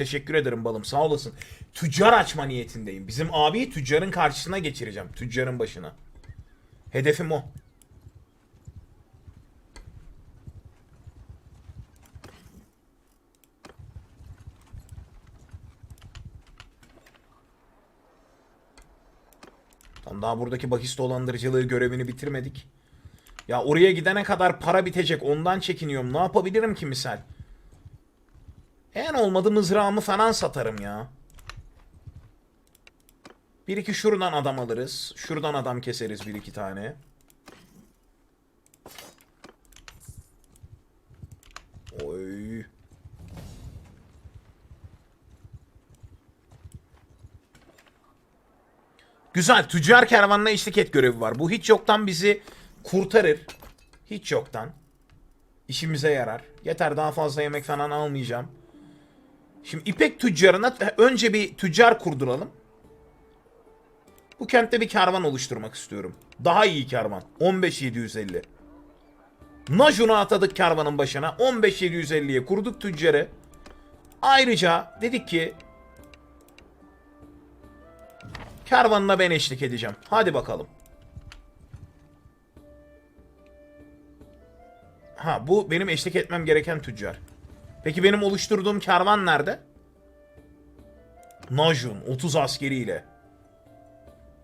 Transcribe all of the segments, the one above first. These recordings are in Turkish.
Teşekkür ederim balım sağ olasın. Tüccar açma niyetindeyim. Bizim abiyi tüccarın karşısına geçireceğim. Tüccarın başına. Hedefim o. Tam daha buradaki bahis dolandırıcılığı görevini bitirmedik. Ya oraya gidene kadar para bitecek ondan çekiniyorum. Ne yapabilirim ki misal? En olmadı mızrağımı falan satarım ya. Bir iki şuradan adam alırız. Şuradan adam keseriz bir iki tane. Oy. Güzel. Tüccar kervanına eşlik et görevi var. Bu hiç yoktan bizi kurtarır. Hiç yoktan. İşimize yarar. Yeter daha fazla yemek falan almayacağım. Şimdi İpek tüccarına önce bir tüccar kurduralım. Bu kentte bir kervan oluşturmak istiyorum. Daha iyi kervan. 15750. Najun'u atadık kervanın başına. 15750'ye kurduk tüccarı. Ayrıca dedik ki kervanına ben eşlik edeceğim. Hadi bakalım. Ha bu benim eşlik etmem gereken tüccar. Peki benim oluşturduğum kervan nerede? Najun 30 askeriyle.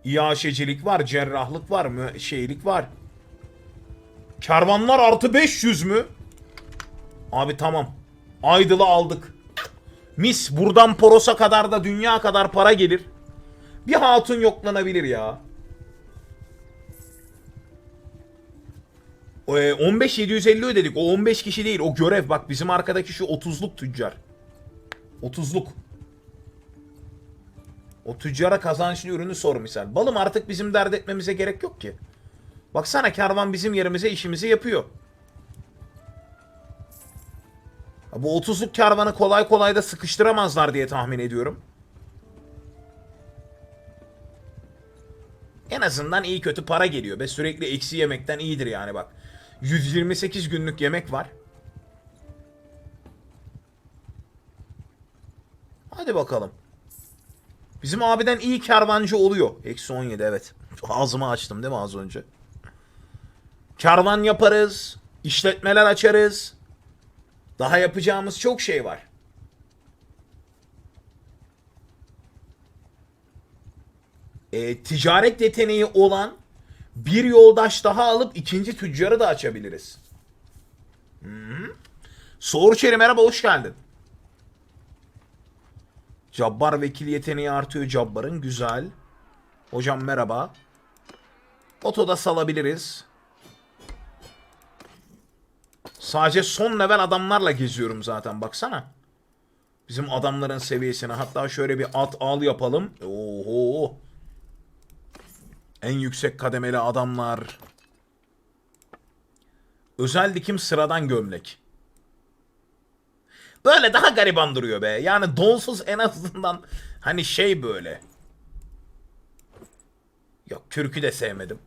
İyaşecilik var, cerrahlık var, mü şeylik var. Kervanlar artı 500 mü? Abi tamam. Aydıl'ı aldık. Mis buradan Poros'a kadar da dünya kadar para gelir. Bir hatun yoklanabilir ya. O, e, 15750 ödedik. O 15 kişi değil. O görev. Bak bizim arkadaki şu 30'luk tüccar. 30'luk. O tüccara kazançlı ürünü sor misal. Balım artık bizim dert etmemize gerek yok ki. Baksana kervan bizim yerimize işimizi yapıyor. Bu 30'luk kervanı kolay kolay da sıkıştıramazlar diye tahmin ediyorum. En azından iyi kötü para geliyor ve sürekli eksi yemekten iyidir yani bak. 128 günlük yemek var. Hadi bakalım. Bizim abiden iyi kervancı oluyor. Eksi 17 evet. Ağzımı açtım değil mi az önce? Kervan yaparız. işletmeler açarız. Daha yapacağımız çok şey var. E, ticaret yeteneği olan bir yoldaş daha alıp ikinci tüccarı da açabiliriz. -hı. Soğurçeri merhaba hoş geldin. Cabbar vekil yeteneği artıyor Cabbar'ın. Güzel. Hocam merhaba. Otoda salabiliriz. Sadece son level adamlarla geziyorum zaten baksana. Bizim adamların seviyesine. Hatta şöyle bir at al yapalım. Oho. En yüksek kademeli adamlar. Özel dikim sıradan gömlek. Böyle daha gariban duruyor be. Yani donsuz en azından hani şey böyle. Yok kürkü de sevmedim.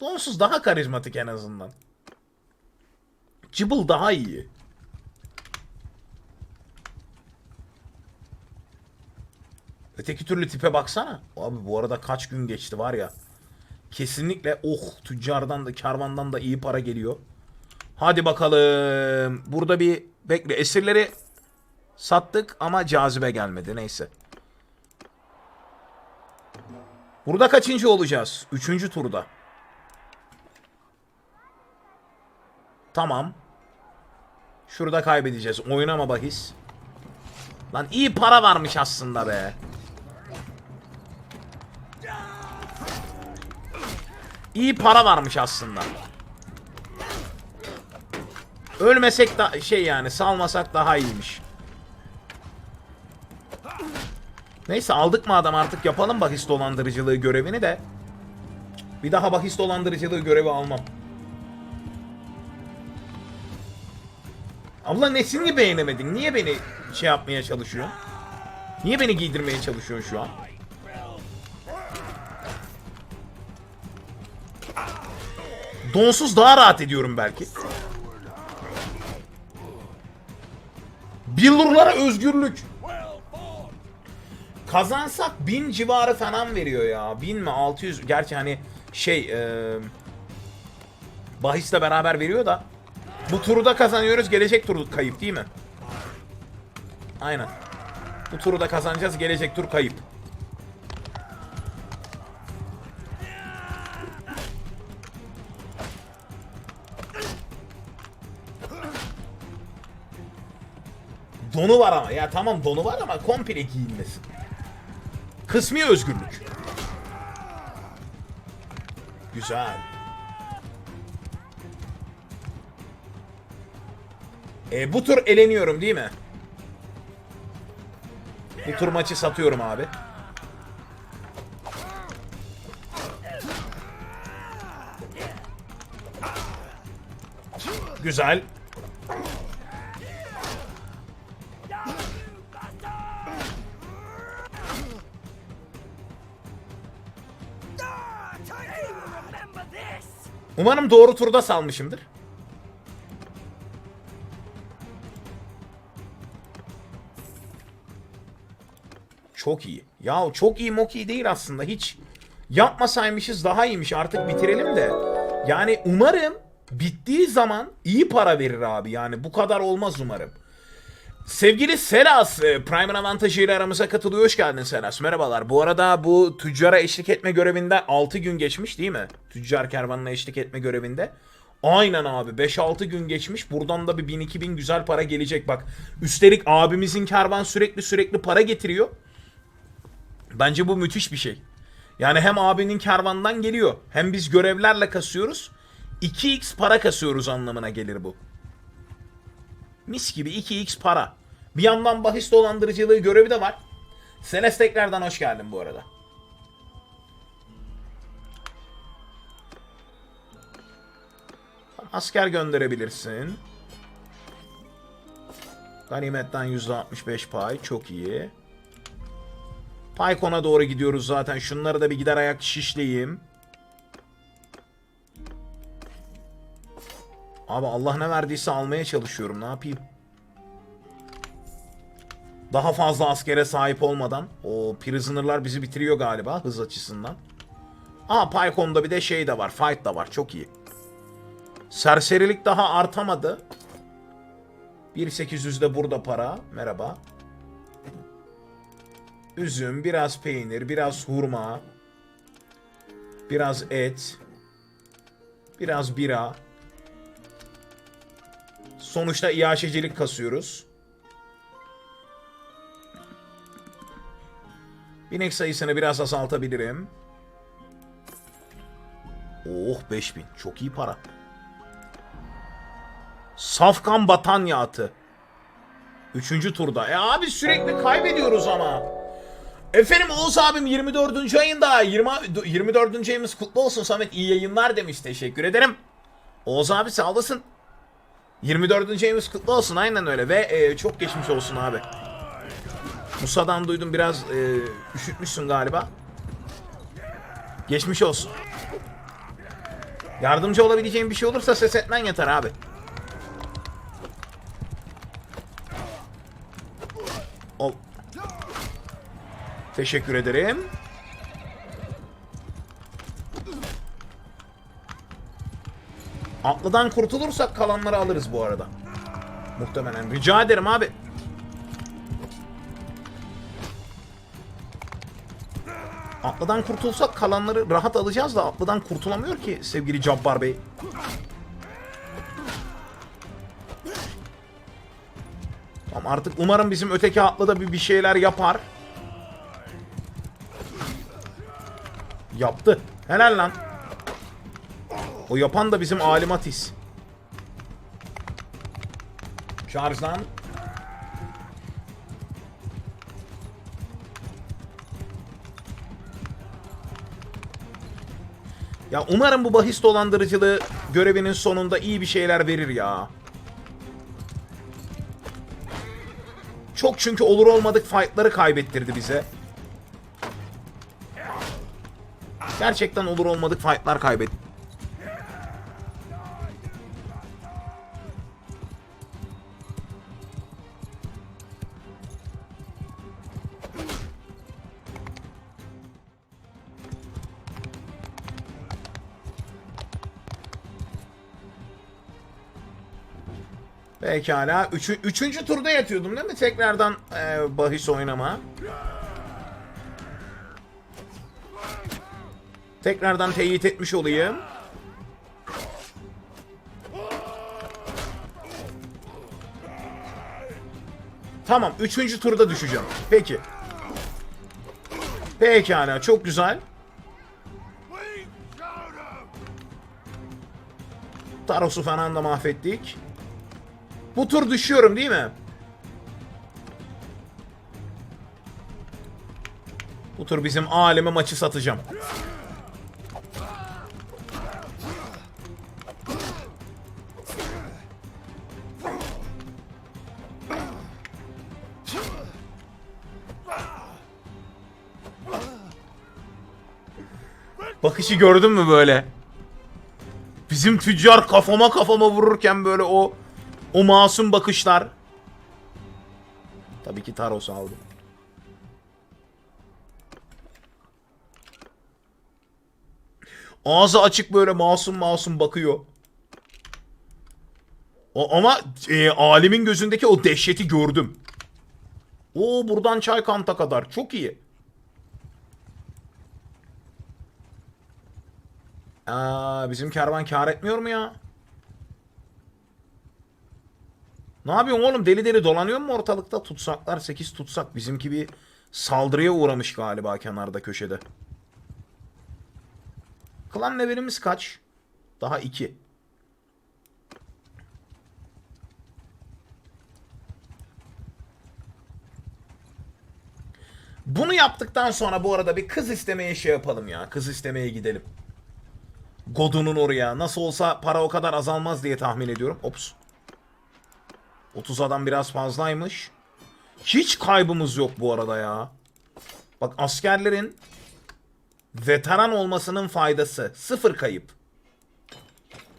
Donsuz daha karizmatik en azından. Cıbıl daha iyi. Öteki türlü tipe baksana. Abi bu arada kaç gün geçti var ya. Kesinlikle oh tüccardan da karvandan da iyi para geliyor. Hadi bakalım. Burada bir bekle. Esirleri sattık ama cazibe gelmedi. Neyse. Burada kaçıncı olacağız? Üçüncü turda. Tamam. Şurada kaybedeceğiz. Oynama bahis. Lan iyi para varmış aslında be. İyi para varmış aslında. Ölmesek da şey yani salmasak daha iyiymiş. Neyse aldık mı adam artık yapalım bahis dolandırıcılığı görevini de. Bir daha bahis dolandırıcılığı görevi almam. Abla nesini beğenemedin? Niye beni şey yapmaya çalışıyorsun? Niye beni giydirmeye çalışıyorsun şu an? Donsuz daha rahat ediyorum belki. Billurlara özgürlük. Kazansak 1000 civarı falan veriyor ya. 1000 mi 600 gerçi hani şey e, bahisle beraber veriyor da bu turu da kazanıyoruz gelecek tur kayıp değil mi? Aynen. Bu turu da kazanacağız gelecek tur kayıp. Donu var ama. Ya tamam donu var ama komple giyinmesin. Kısmi özgürlük. Güzel. E, bu tur eleniyorum değil mi? Bu tur maçı satıyorum abi. Güzel. Umarım doğru turda salmışımdır. Çok iyi. Ya çok iyi moki değil aslında hiç. Yapmasaymışız daha iyiymiş artık bitirelim de. Yani umarım bittiği zaman iyi para verir abi. Yani bu kadar olmaz umarım. Sevgili Selas, e, Prime'ın avantajıyla aramıza katılıyor. Hoş geldin Selas. Merhabalar. Bu arada bu tüccara eşlik etme görevinde 6 gün geçmiş değil mi? Tüccar kervanına eşlik etme görevinde. Aynen abi 5-6 gün geçmiş. Buradan da bir 1000-2000 güzel para gelecek bak. Üstelik abimizin kervan sürekli sürekli para getiriyor. Bence bu müthiş bir şey. Yani hem abinin kervandan geliyor hem biz görevlerle kasıyoruz. 2x para kasıyoruz anlamına gelir bu. Mis gibi 2x para. Bir yandan bahis dolandırıcılığı görevi de var. Senes tekrardan hoş geldin bu arada. Asker gönderebilirsin. Ganimetten %65 pay. Çok iyi. Paykon'a doğru gidiyoruz zaten. Şunları da bir gider ayak şişleyeyim. Abi Allah ne verdiyse almaya çalışıyorum. Ne yapayım? Daha fazla askere sahip olmadan. O prisoner'lar bizi bitiriyor galiba hız açısından. Aa Pycon'da bir de şey de var. Fight da var. Çok iyi. Serserilik daha artamadı. 1800'de burada para. Merhaba. Üzüm, biraz peynir, biraz hurma. Biraz et. Biraz bira. Sonuçta iaşecilik kasıyoruz. Binek sayısını biraz azaltabilirim. Oh 5000. Çok iyi para. Safkan Batanya atı. Üçüncü turda. E abi sürekli kaybediyoruz ama. Efendim Oğuz abim 24. ayında 20, 24. ayımız kutlu olsun Samet iyi yayınlar demiş teşekkür ederim. Oğuz abi sağ olasın. 24. ayımız kutlu olsun aynen öyle ve e, çok geçmiş olsun abi. Musa'dan duydum biraz e, üşütmüşsün galiba. Geçmiş olsun. Yardımcı olabileceğim bir şey olursa ses etmen yeter abi. Ol. Teşekkür ederim. Atlıdan kurtulursak kalanları alırız bu arada. Muhtemelen. Rica ederim abi. Atlıdan kurtulsak kalanları rahat alacağız da atlıdan kurtulamıyor ki sevgili Cabbar Bey. Tamam artık umarım bizim öteki atlı da bir, bir şeyler yapar. Yaptı. Helal lan. O yapan da bizim Alimatis. Charge lan. Ya umarım bu bahis dolandırıcılığı görevinin sonunda iyi bir şeyler verir ya. Çok çünkü olur olmadık fightları kaybettirdi bize. Gerçekten olur olmadık fightlar kaybetti. Pekala. Üçü, üçüncü turda yatıyordum değil mi? Tekrardan e, bahis oynama. Tekrardan teyit etmiş olayım. Tamam. Üçüncü turda düşeceğim. Peki. Pekala. Çok güzel. Taros'u falan da mahvettik. Bu tur düşüyorum değil mi? Bu tur bizim aleme maçı satacağım. Bakışı gördün mü böyle? Bizim tüccar kafama kafama vururken böyle o o masum bakışlar. Tabii ki Taros aldı. Ağzı açık böyle masum masum bakıyor. O, ama e, alimin gözündeki o dehşeti gördüm. O buradan çay kanta kadar çok iyi. Aa, bizim kervan kar etmiyor mu ya? Ne yapıyorsun oğlum? Deli deli dolanıyor mu ortalıkta? Tutsaklar 8 tutsak. Bizimki bir saldırıya uğramış galiba kenarda köşede. Klan levelimiz kaç? Daha 2. Bunu yaptıktan sonra bu arada bir kız istemeye şey yapalım ya. Kız istemeye gidelim. Godun'un oraya. Nasıl olsa para o kadar azalmaz diye tahmin ediyorum. Ops. 30 adam biraz fazlaymış. Hiç kaybımız yok bu arada ya. Bak askerlerin veteran olmasının faydası. Sıfır kayıp.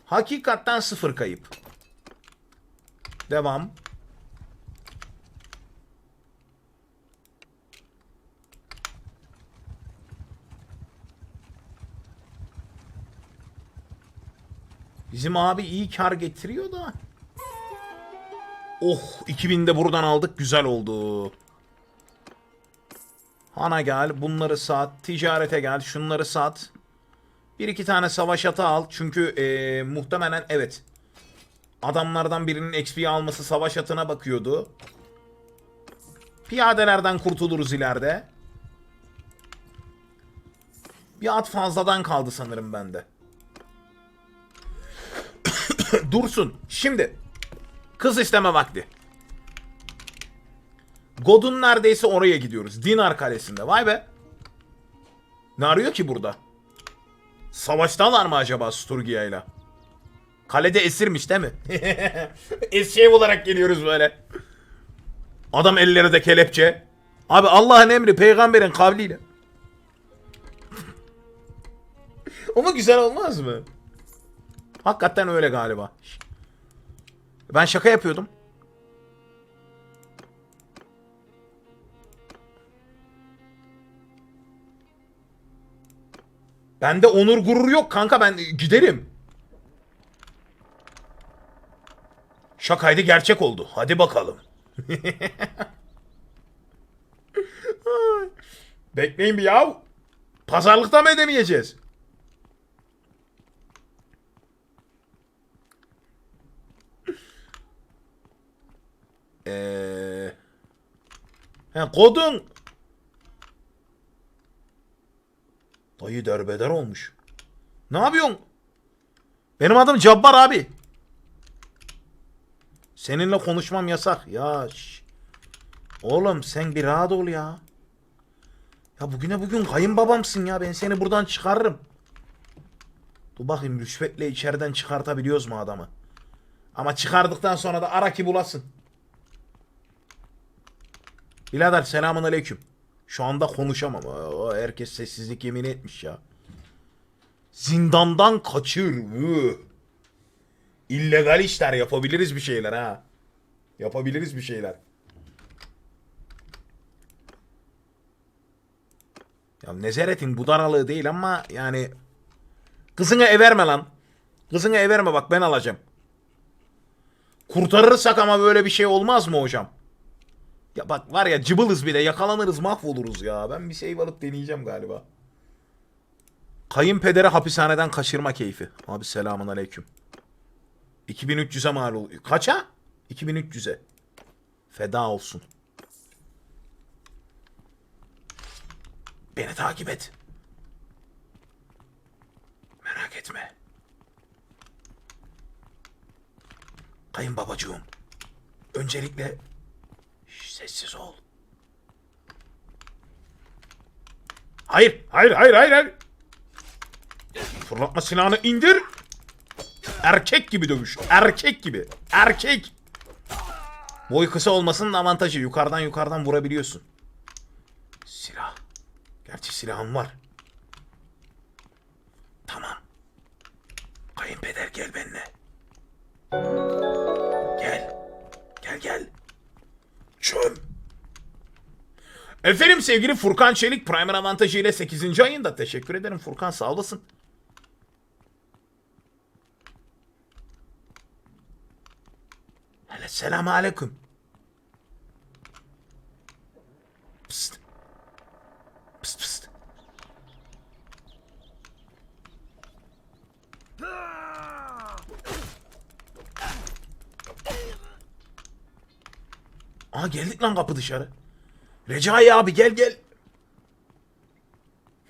Hakikatten sıfır kayıp. Devam. Bizim abi iyi kar getiriyor da. Oh 2000 de buradan aldık güzel oldu. Hana gel bunları sat. Ticarete gel şunları sat. Bir iki tane savaş atı al. Çünkü eee, muhtemelen evet. Adamlardan birinin XP alması savaş atına bakıyordu. Piyadelerden kurtuluruz ileride. Bir at fazladan kaldı sanırım bende. Dursun. Şimdi kız isteme vakti. God'un neredeyse oraya gidiyoruz. Dinar Kalesi'nde. Vay be. Ne arıyor ki burada? Savaştalar mı acaba Sturgia'yla? Kalede esirmiş değil mi? Esir olarak geliyoruz böyle. Adam elleri de kelepçe. Abi Allah'ın emri peygamberin kavliyle. Ama güzel olmaz mı? Hakikaten öyle galiba. Ben şaka yapıyordum. Bende onur gurur yok kanka ben giderim. Şakaydı gerçek oldu. Hadi bakalım. Bekleyin bir yav. Pazarlıkta mı edemeyeceğiz? He kodun. Dayı derbeder olmuş. Ne yapıyorsun? Benim adım Cabbar abi. Seninle konuşmam yasak. Ya şş. Oğlum sen bir rahat ol ya. Ya bugüne bugün kayınbabamsın ya. Ben seni buradan çıkarırım. Dur bakayım rüşvetle içeriden çıkartabiliyoruz mu adamı? Ama çıkardıktan sonra da ara ki bulasın. Birader selamun aleyküm. Şu anda konuşamam. O, herkes sessizlik yemin etmiş ya. Zindandan kaçır. Üh. İllegal işler yapabiliriz bir şeyler ha. Yapabiliriz bir şeyler. Ya Nezaret'in bu daralığı değil ama yani kızını everme lan. Kızını everme bak ben alacağım. Kurtarırsak ama böyle bir şey olmaz mı hocam? Ya bak var ya cıbılız bile yakalanırız mahvoluruz ya. Ben bir şey alıp deneyeceğim galiba. Kayınpederi hapishaneden kaçırma keyfi. Abi selamun aleyküm. 2300'e mal oluyor. Kaça? 2300'e. Feda olsun. Beni takip et. Merak etme. Kayınbabacığım. Öncelikle sessiz ol. Hayır, hayır, hayır, hayır, hayır. Fırlatma silahını indir. Erkek gibi dövüş. Erkek gibi. Erkek. Boy kısa olmasının avantajı. Yukarıdan yukarıdan vurabiliyorsun. Silah. Gerçi silahım var. Tamam. Kayınpeder gel benimle. Çöm. Efendim sevgili Furkan Çelik Primer avantajı ile 8. ayında. Teşekkür ederim Furkan sağ olasın. Hele selamu aleyküm. Psst. Psst psst. Aa geldik lan kapı dışarı. Recai abi gel gel.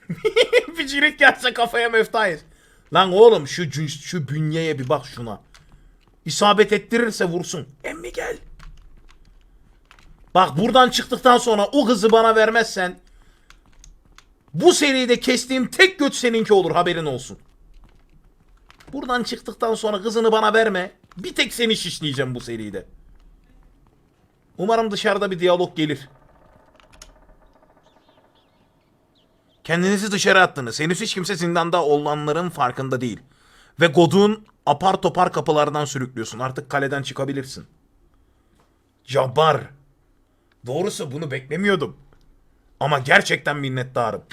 bir cirit gelse kafaya meftayız. Lan oğlum şu şu bünyeye bir bak şuna. İsabet ettirirse vursun. Emmi gel. Bak buradan çıktıktan sonra o hızı bana vermezsen bu seride kestiğim tek göt seninki olur haberin olsun. Buradan çıktıktan sonra hızını bana verme. Bir tek seni şişleyeceğim bu seride. Umarım dışarıda bir diyalog gelir. Kendinizi dışarı attınız. Henüz hiç kimse zindanda olanların farkında değil. Ve God'un apar topar kapılardan sürüklüyorsun. Artık kaleden çıkabilirsin. Cabbar. Doğrusu bunu beklemiyordum. Ama gerçekten minnettarım.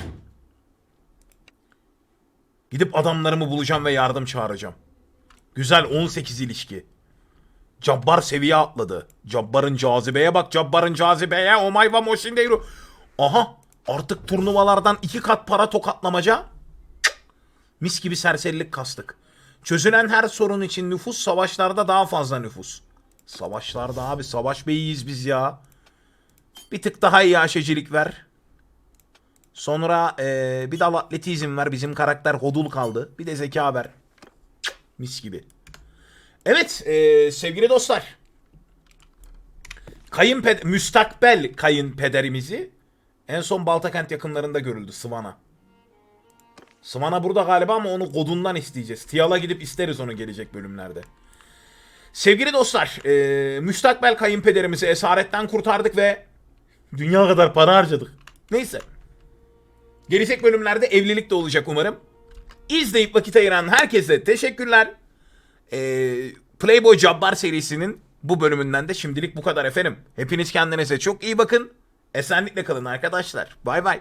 Gidip adamlarımı bulacağım ve yardım çağıracağım. Güzel 18 ilişki. Cabbar seviye atladı. Cabbar'ın cazibeye bak. Cabbar'ın cazibeye. Oh my va moşindeyru. Aha. Artık turnuvalardan iki kat para tokatlamaca. Mis gibi serserilik kastık. Çözülen her sorun için nüfus savaşlarda daha fazla nüfus. Savaşlarda abi savaş beyiyiz biz ya. Bir tık daha iyi aşecilik ver. Sonra eee, bir dal atletizm ver. Bizim karakter hodul kaldı. Bir de zeka ver. Mis gibi. Evet eee, sevgili dostlar. Kayınped müstakbel kayınpederimizi en son Baltakent yakınlarında görüldü Sıvana. Sıvana burada galiba ama onu kodundan isteyeceğiz. Tiyal'a gidip isteriz onu gelecek bölümlerde. Sevgili dostlar, eee müstakbel kayınpederimizi esaretten kurtardık ve dünya kadar para harcadık. Neyse. Gelecek bölümlerde evlilik de olacak umarım. İzleyip vakit ayıran herkese teşekkürler. Ee, Playboy Cabbar serisinin bu bölümünden de şimdilik bu kadar efendim. Hepiniz kendinize çok iyi bakın. Esenlikle kalın arkadaşlar. Bay bay.